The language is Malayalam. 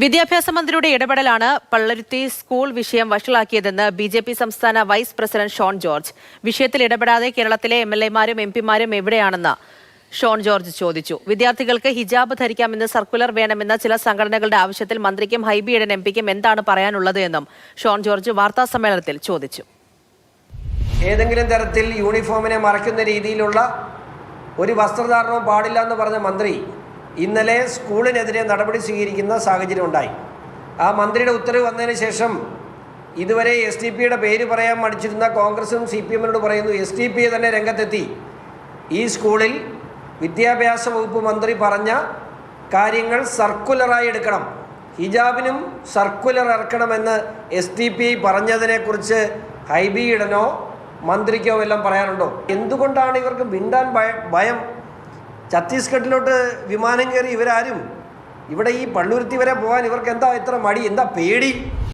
വിദ്യാഭ്യാസ മന്ത്രിയുടെ ഇടപെടലാണ് പള്ളരുത്തി സ്കൂൾ വിഷയം വഷളാക്കിയതെന്ന് ബി ജെ പി സംസ്ഥാന വൈസ് പ്രസിഡന്റ് ഷോൺ ജോർജ്. വിഷയത്തിൽ ഇടപെടാതെ കേരളത്തിലെ എം എൽ എമാരും എം പിമാരും എവിടെയാണെന്ന് ഷോൺ ജോർജ് ചോദിച്ചു. വിദ്യാർത്ഥികൾക്ക് ഹിജാബ് ധരിക്കാമെന്ന് സർക്കുലർ വേണമെന്ന ചില സംഘടനകളുടെ ആവശ്യത്തിൽ മന്ത്രിക്കും ഹൈബിയുടെ എം പിക്കും എന്താണ് പറയാനുള്ളത് എന്നും ഷോൺ ജോർജ് വാർത്താസമ്മേളനത്തിൽ ചോദിച്ചു. ഏതെങ്കിലും തരത്തിൽ യൂണിഫോമിനെ മറയ്ക്കുന്ന രീതിയിലുള്ള ഒരു വസ്ത്രധാരണവും പാടില്ല എന്ന് പറഞ്ഞ മന്ത്രി ഇന്നലെ സ്കൂളിനെതിരെ നടപടി സ്വീകരിക്കുന്ന സാഹചര്യം ഉണ്ടായി. ആ മന്ത്രിയുടെ ഉത്തരവ് വന്നതിന് ശേഷം ഇതുവരെ എസ് ഡി പിയുടെ പേര് പറയാൻ മടിച്ചിരുന്ന കോൺഗ്രസും സി പി എമ്മിനോട് പറയുന്നു എസ് ഡി പി തന്നെ രംഗത്തെത്തി. ഈ സ്കൂളിൽ വിദ്യാഭ്യാസ വകുപ്പ് മന്ത്രി പറഞ്ഞ കാര്യങ്ങൾ സർക്കുലറായി എടുക്കണം. ഹിജാബിനും സർക്കുലർ ഇറക്കണമെന്ന് എസ് ഡി പി പറഞ്ഞതിനെക്കുറിച്ച് ഹൈബിയിടനോ മന്ത്രിക്കോ എല്ലാം പറയാനുണ്ടോ? എന്തുകൊണ്ടാണ് ഇവർക്ക് മിണ്ടാൻ ഭയം? ഛത്തീസ്ഗഡിലോട്ട് വിമാനം കയറി ഇവരാരും ഇവിടെ ഈ പള്ളുരുത്തി വരെ പോകാൻ ഇവർക്ക് എന്താ ഇത്ര മടി? എന്താ പേടി?